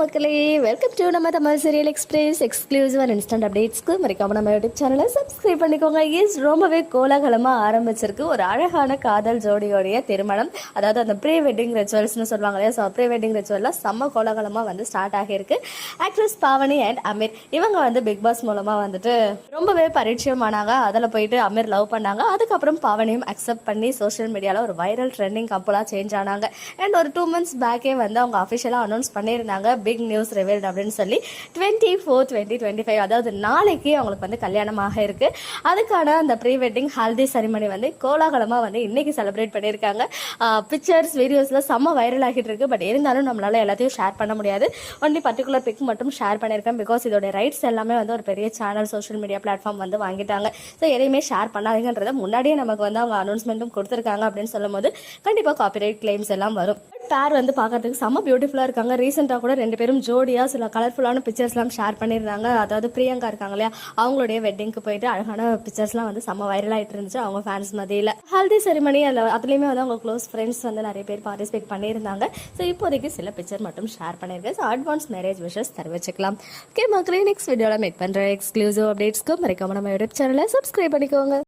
மக்களே welcome to நம்ம Tamil serial express exclusive and instant அப்டேட்ஸ்க்கு மறக்காம நம்ம யூடியூப் சேனலை சப்ஸ்கிரைப் பண்ணிக்கோங்க. இஸ் ரொம்பவே கோலாகலமாக ஆரம்பிச்சிருக்கு. ஒரு அழகான காதல் ஜோடியோடைய திருமணம். அதாவது அந்த ப்ரீ வெட்டிங் ரிச்சுவல்ஸ்னு சொல்லுவாங்க இல்லையா? ஸோ ப்ரீ வெட்டிங் ரிச்சுவல்லாம் செம்ம கோலாகலமாக வந்து ஸ்டார்ட் ஆகியிருக்கு. Actress Pavani and Amir. இவங்க வந்து பிக் பாஸ் மூலமாக வந்துட்டு ரொம்பவே பரிச்சயமானாங்க. அதில் போயிட்டு அமீர் லவ் பண்ணாங்க. அதுக்கப்புறம் பாவனியும் அக்செப்ட் பண்ணி சோஷியல் மீடியாவில் ஒரு வைரல் ட்ரெண்டிங் கப்பலாக சேஞ்ச் ஆனாங்க. அண்ட் ஒரு டூ மந்த்ஸ் பேக்கே வந்து அவங்க அஃபிஷியலாக அனௌன்ஸ் பண்ணியிருந்தாங்க. பிக் நியூஸ் ரிவீல்ட் அப்படின்னு சொல்லி twenty four twenty twenty five அதாவது நாளைக்கு அவங்களுக்கு வந்து கல்யாணமாக இருக்கு. அதுக்கான அந்த ப்ரீ வெட்டிங் ஹல்தி செரிமனி வந்து கோலாகலமாக வந்து இன்னைக்கு செலிப்ரேட் பண்ணியிருக்காங்க. பிக்சர்ஸ் வீடியோஸில் செம்ம வைரல் ஆகிட்டு இருக்கு. பட் இருந்தாலும் நம்மளால எல்லாத்தையும் ஷேர் பண்ண முடியாது. ஒன்லி பர்டிகுலர் பிக் மட்டும் ஷேர் பண்ணியிருக்கேன். பிகாஸ் இதோட ரைட்ஸ் எல்லாமே வந்து ஒரு பெரிய சேனல் சோஷியல் மீடியா பிளாட்ஃபார்ம் வந்து வாங்கிட்டாங்க. ஸோ எதையுமே ஷேர் பண்ணாதீங்கன்றதை முன்னாடியே நமக்கு வந்து அவங்க அனௌன்ஸ்மெண்ட்டும் கொடுத்துருக்காங்க அப்படின்னு சொல்லும்போது கண்டிப்பாக காப்பிரைட் கிளைம்ஸ் எல்லாம் வரும். பேர் வந்து பார்க்கறதுக்கு செம்ம பியூட்டிஃபுல்லாக இருக்காங்க. ரீசெண்டாக கூட ரெண்டு பேரும் ஜோடியாக சில கலர்ஃபுல்லான பிக்சர்ஸ்லாம் ஷேர் பண்ணியிருந்தாங்க. அதாவது பிரியங்கா இருக்காங்க இல்லையா? அவங்களுடைய வெட்டிங்க்கு போயிட்டு அழகான பிக்சர்ஸ்லாம் வந்து செம்ம வைரல் ஆகிட்டு இருந்துச்சு. அவங்க ஃபேன்ஸ் மத்தியில். ஹல்தி செரிமனி அதில் அதுலேயுமே வந்து அவங்க க்ளோஸ் ஃப்ரெண்ட்ஸ் வந்து நிறைய பேர் பார்ட்டிசிபேட் பண்ணியிருந்தாங்க. ஸோ இப்போதைக்கு சில பிக்சர் மட்டும் ஷேர் பண்ணியிருக்கேன். ஸோ அட்வான்ஸ் மேரேஜ் விஷஸ் தெரிவிச்சுக்கலாம். ஓகே மக்களே நெக்ஸ்ட் வீடியோவில் மேக் பண்ணுற எக்ஸ்க்ளூசிவ் அப்டேட்ஸ்க்கு மறைக்காம நம்ம யூடியூப் சேனலை சப்ஸ்கிரைப் பண்ணிக்கோங்க.